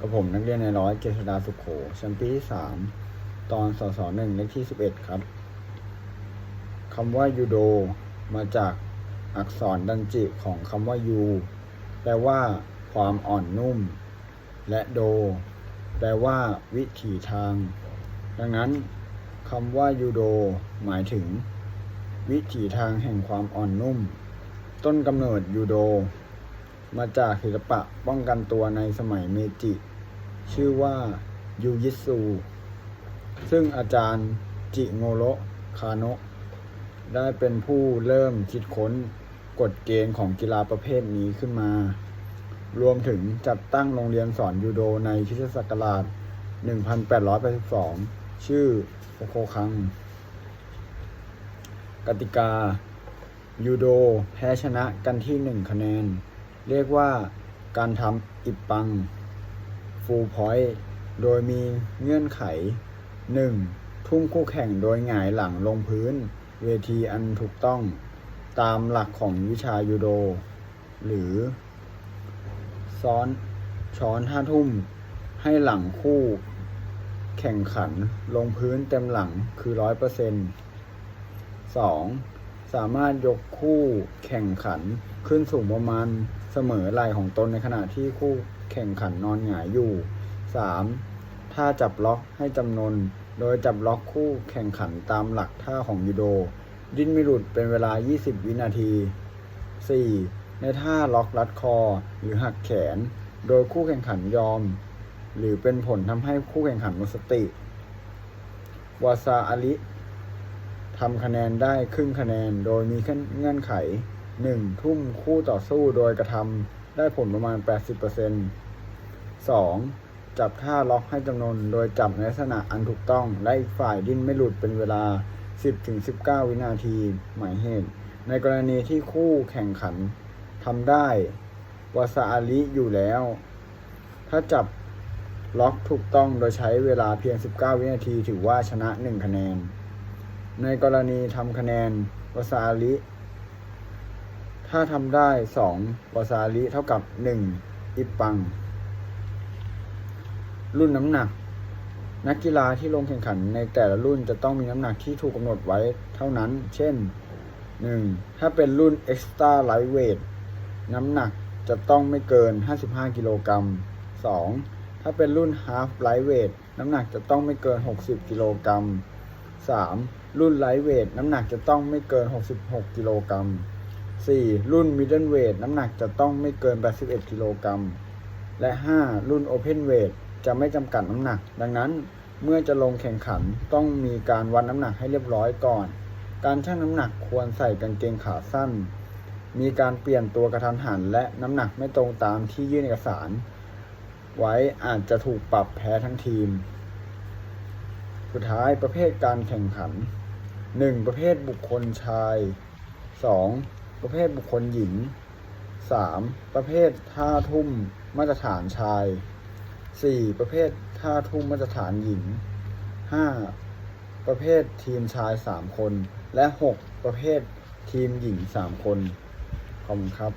กับผมนักเรียนในร้อยเจษดาสุขโขชั้นปีที่สามตอนสสหนึ่งเลขที่สิบเอ็ดครับคำว่ายูโด มาจากอักษรดันจิของคำว่ายูแปลว่า ความอ่อนนุ่ม และโด แปลว่า วิถีทาง ดังนั้นคำว่ายูโด หมายถึง วิถีทางแห่งความอ่อนนุ่ม ต้นกำเนิดยูโด มาจากศิลปะป้องกันตัวในสมัยเมจิ ชื่อว่ายูยิตซูซึ่งอาจารย์จิโงโระคาโนะได้เป็นผู้เริ่มคิดค้นกฎเกณฑ์ของกีฬาประเภทนี้ขึ้นมา รวมถึงจัดตั้งโรงเรียนสอนยูโดในคริสตศักราช 1882 ชื่อโอโคคัง กติกา ยูโด แพ้ชนะกันที่หนึ่งคะแนน เรียกว่าการทำอิปปังฟูลพอยต์โดยมีเงื่อนไข 1. ทุ่มคู่แข่งโดยหงายหลังลงพื้น เวทีอันถูกต้อง ตามหลักของวิชายูโด หรือ ซ้อนช้อนห้าทุ่ม ให้หลังคู่แข่งขันลงพื้นเต็มหลังคือร้อยเปอร์เซ็นต์ 2. สามารถยกคู่แข่งขันขึ้นสูงประมาณเสมอไหล่ของตนในขณะที่คู่แข่งขันนอนหงายอยู่ 3. ท่าจับล็อกให้จำนวนโดยจับล็อกคู่แข่งขันตามหลักท่าของยูโด ดิ้นไม่หลุดเป็นเวลา 20 วินาที 4. ในท่าล็อกรัดคอหรือหักแขน โดยคู่แข่งขันยอม หรือเป็นผลทำให้คู่แข่งขันหมดสติวาซาอาริ ทำคะแนนได้ครึ่งคะแนนโดยมีเงื่อนไข 1. ทุ่มคู่ต่อสู้โดยกระทำได้ผลประมาณ 80% 2. จับท่าล็อกให้จำนวนโดยจับในลักษณะอันถูกต้องและอีกฝ่ายดิ้นไม่หลุดเป็นเวลา 10-19 วินาที หมายเหตุ ในกรณีที่คู่แข่งขันทำได้วาซาอาริอยู่แล้ว ถ้าจับล็อกถูกต้องโดยใช้เวลาเพียง 19 วินาที ถือว่าชนะ 1 คะแนน ในกรณีทำคะแนนวาซาลิ ถ้าทำได้สองวาซาลิเท่ากับหนึ่งอิปปัง รุ่นน้ำหนัก นักกีฬาที่ลงแข่งขันในแต่ละรุ่นจะต้องมีน้ำหนักที่ถูกกำหนดไว้เท่านั้น เช่น 1. ถ้าเป็นรุ่น Extra Lightweight น้ำหนักจะต้องไม่เกิน 55 กิโลกรัม 2. ถ้าเป็นรุ่น Half Lightweight น้ำหนักจะต้องไม่เกิน 60 กิโลกรัม 3. รุ่นไลท์เวทน้ำหนักจะต้องไม่เกิน 66 กิโลกรัม 4. รุ่นมิดเดิลเวทน้ำหนักจะต้องไม่เกิน 81 กิโลกรัม และ 5. รุ่นโอเพนเวทจะไม่จำกัดน้ำหนัก ดังนั้นเมื่อจะลงแข่งขันต้องมีการวัดน้ำหนักให้เรียบร้อยก่อน การชั่งน้ำหนักควรใส่กางเกงขาสั้น มีการเปลี่ยนตัวกระทันหัน และน้ำหนักไม่ตรงตามที่ยื่นเอกสาร ไว้อาจจะถูกปรับแพ้ทั้งทีม สุดท้ายประเภทการแข่งขัน 1. ประเภทบุคคลชาย 2. ประเภทบุคคลหญิง 3. ประเภทท่าทุ่มมาตรฐานชาย 4. ประเภทท่าทุ่มมาตรฐานหญิง 5. ประเภททีมชาย 3 คน และ 6. ประเภททีมหญิง 3 คน ขอบคุณครับ